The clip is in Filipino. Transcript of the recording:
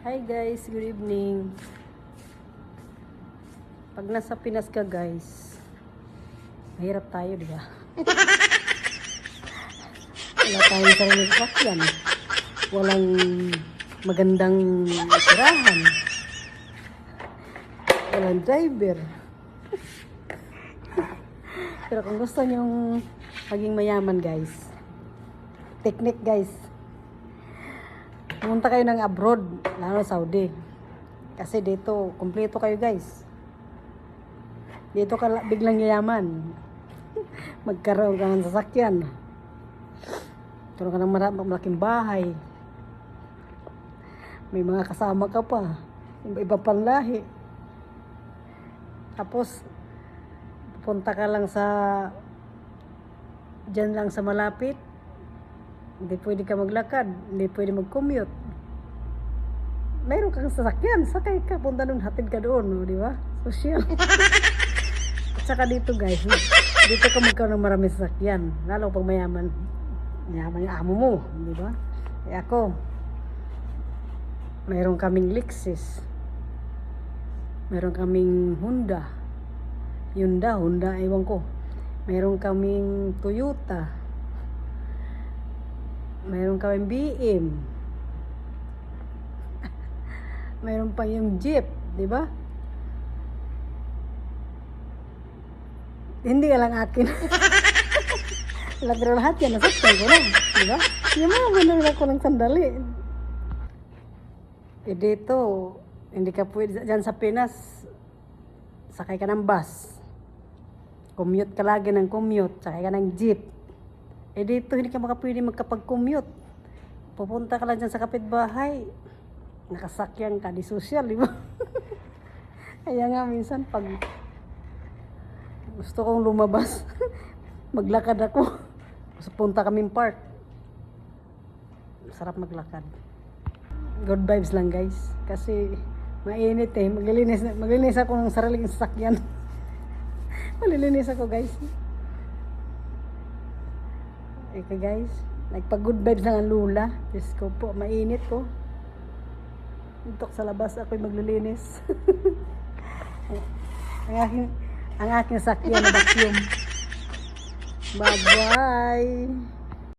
Hi guys, good evening. Pag nasa Pinas ka guys, mahirap tayo, di ba? Wala tayong sariling sakyan. Walang magandang tirahan. Walang driver. Pero kung gusto nyong maging mayaman guys, technique guys, Pumunta kayo ng abroad, lalo Saudi. Kasi dito, kumpleto kayo guys. Dito ka la- biglang yayaman. Magkaroon ka ng sasakyan. Magkaroon ka ng malaking bahay. May mga kasama ka pa. Iba pang lahi. Tapos, pupunta ka lang sa dyan lang sa malapit. Hindi pwede ka maglakad, hindi pwede mag-commute. Mayroon kang sasakyan, sakay ka, punta nun, hatid ka doon, no, di ba? Social. At saka dito guys, dito ka magkaroon ng maraming sasakyan, lalo pag mayaman. Mayaman yung amo mo, di ba? Eh ako, mayroon kaming Lexus. Mayroon kaming Honda. Hyundai, Honda, ewan ko. Mayroon kaming Toyota. Mayroon kaming BM. Mayroon pa yung Jeep, di ba? Hindi ka lang akin. Wala, Pero lahat yan, nasaktan ko lang. Di ba? Yung mga binili ako ng sandali. Eh dito, hindi ka pwede, dyan sa Pinas, sakay ka ng bus. Commute ka lagi ng commute, sakay ka ng jeep. Eh dito, hindi ka makapwede magkapag-commute. Pupunta ka lang dyan sa kapitbahay. Nakasakyan ka, di social, di ba? Kaya nga minsan pag gusto kong lumabas, maglakad ako. Gusto punta kaming park. Sarap maglakad. Good vibes lang guys. Kasi mainit eh. Maglilinis, maglilinis ako ng sariling sasakyan. Malilinis ako guys. Okay guys, nagpa-good vibes lang ang lula. Diyos ko po, mainit ko. Untok sa labas, ako'y maglilinis. ang aking, ang aking sakyan na vacuum. Bye-bye!